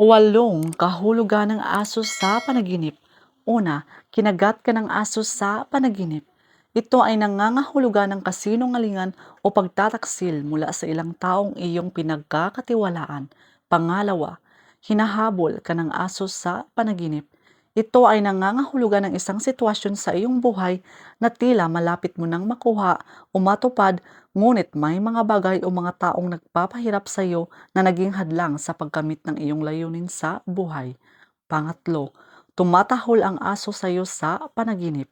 Walong kahulugan ng aso sa panaginip. Una, kinagat ka ng aso sa panaginip. Ito ay nangangahulugan ng kasinungalingan o pagtataksil mula sa ilang taong iyong pinagkakatiwalaan. Pangalawa, hinahabol ka ng aso sa panaginip. Ito ay nangangahulugan ng isang sitwasyon sa iyong buhay na tila malapit mo nang makuha o matupad, ngunit may mga bagay o mga taong nagpapahirap sa iyo na naging hadlang sa pagkamit ng iyong layunin sa buhay. Pangatlo, tumatahol ang aso sa iyo sa panaginip.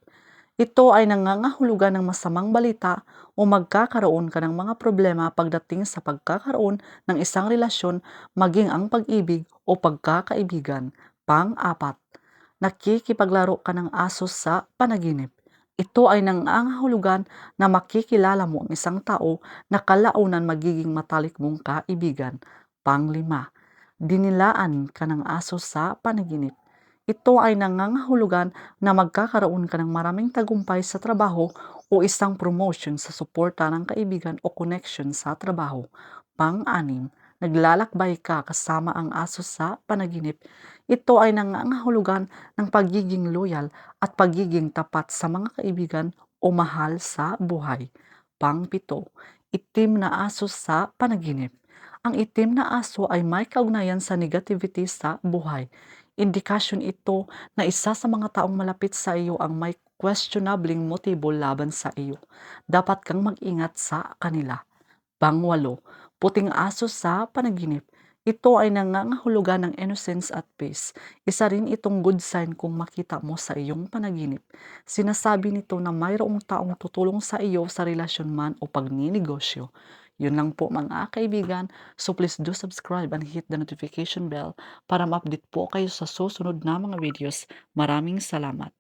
Ito ay nangangahulugan ng masamang balita o magkakaroon ka ng mga problema pagdating sa pagkakaroon ng isang relasyon maging ang pag-ibig o pagkakaibigan. Pang-apat, nakikipaglaro ka ng aso sa panaginip. Ito ay nangangahulugan na makikilala mo ang isang tao na kalaunan magiging matalik mong kaibigan. Panglima, dinilaan ka ng aso sa panaginip. Ito ay nangangahulugan na magkakaroon ka ng maraming tagumpay sa trabaho o isang promotion sa suporta ng kaibigan o connection sa trabaho. Pang-anim, naglalakbay ka kasama ang aso sa panaginip. Ito ay nangangahulugan ng pagiging loyal at pagiging tapat sa mga kaibigan o mahal sa buhay. Pang-pito, itim na aso sa panaginip. Ang itim na aso ay may kaugnayan sa negativity sa buhay. Indikasyon ito na isa sa mga taong malapit sa iyo ang may questionabling motibo laban sa iyo. Dapat kang mag-ingat sa kanila. Pangwalo, puting aso sa panaginip. Ito ay nangangahulugan ng innocence at peace. Isa rin itong good sign kung makita mo sa iyong panaginip. Sinasabi nito na mayroong taong tutulong sa iyo sa relasyon man o pagninegosyo. Yun lang po mga kaibigan. So please do subscribe and hit the notification bell para ma-update po kayo sa susunod na mga videos. Maraming salamat.